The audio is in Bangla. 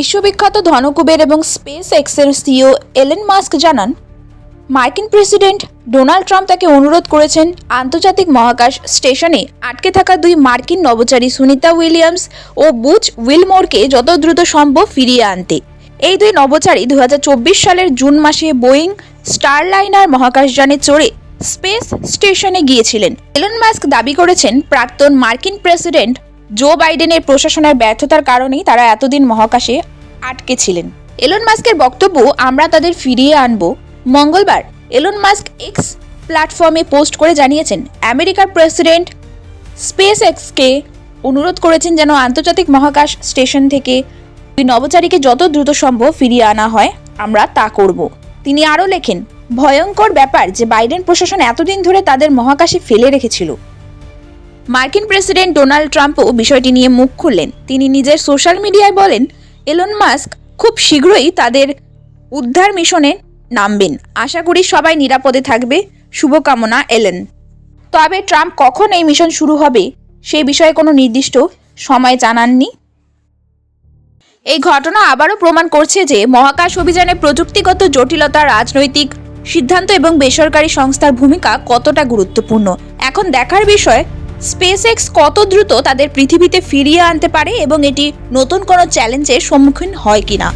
বিশ্ববিখ্যাত ধনকুবের এবং স্পেস এক্সের সিও এলেন মাস্ক জানান, মার্কিন প্রেসিডেন্ট ডোনাল্ড ট্রাম্প তাকে অনুরোধ করেছেন আন্তর্জাতিক মহাকাশ স্টেশনে আটকে থাকা দুই মার্কিন নভোচারী সুনিতা উইলিয়ামস ও বুচ উইলমোরকে যত দ্রুত সম্ভব ফিরিয়ে আনতে। এই দুই নভোচারী দু সালের জুন মাসে বোয়িং স্টারলাইনার মহাকাশযানে চড়ে স্পেস স্টেশনে গিয়েছিলেন। এলন মাস্ক দাবি করেছেন, প্রাক্তন মার্কিন প্রেসিডেন্ট জো বাইডেনের প্রশাসনের ব্যর্থতার কারণেই তারা এতদিন মহাকাশে আটকে ছিলেন। এলন মাস্কের বক্তব্য, আমরা তাদের ফিরিয়ে আনব। মঙ্গলবার এলন মাস্ক এক্স প্ল্যাটফর্মে পোস্ট করে জানিয়েছেন, আমেরিকার প্রেসিডেন্ট স্পেস এক্সকে অনুরোধ করেছেন যেন আন্তর্জাতিক মহাকাশ স্টেশন থেকে দুই নভোচারীকে যত দ্রুত সম্ভব ফিরিয়ে আনা হয়, আমরা তা করব। তিনি আরও লেখেন, ভয়ঙ্কর ব্যাপার যে বাইডেন প্রশাসন এতদিন ধরে তাদের মহাকাশে ফেলে রেখেছিল। মার্কিন প্রেসিডেন্ট ডোনাল্ড ট্রাম্পও বিষয়টি নিয়ে মুখ খুললেন। তিনি নিজের সোশ্যাল মিডিয়ায় বলেন, এলন মাস্ক খুব শীঘ্রই তাদের উদ্ধার মিশনে নামবেন। আশা করি সবাই নিরাপদে থাকবে। শুভকামনা, এলেন। তবে ট্রাম্প কখন এই মিশন শুরু হবে সেই বিষয়ে কোনো নির্দিষ্ট সময় জানাননি। এই ঘটনা আবারও প্রমাণ করছে যে মহাকাশ অভিযানে প্রযুক্তিগত জটিলতা, রাজনৈতিক সিদ্ধান্ত এবং বেসরকারি সংস্থার ভূমিকা কতটা গুরুত্বপূর্ণ। এখন দেখার বিষয় স্পেস এক্স কত দ্রুত তাদের পৃথিবীতে ফিরিয়ে আনতে পারে এবং এটি নতুন কোনো চ্যালেঞ্জের সম্মুখীন হয় কিনা?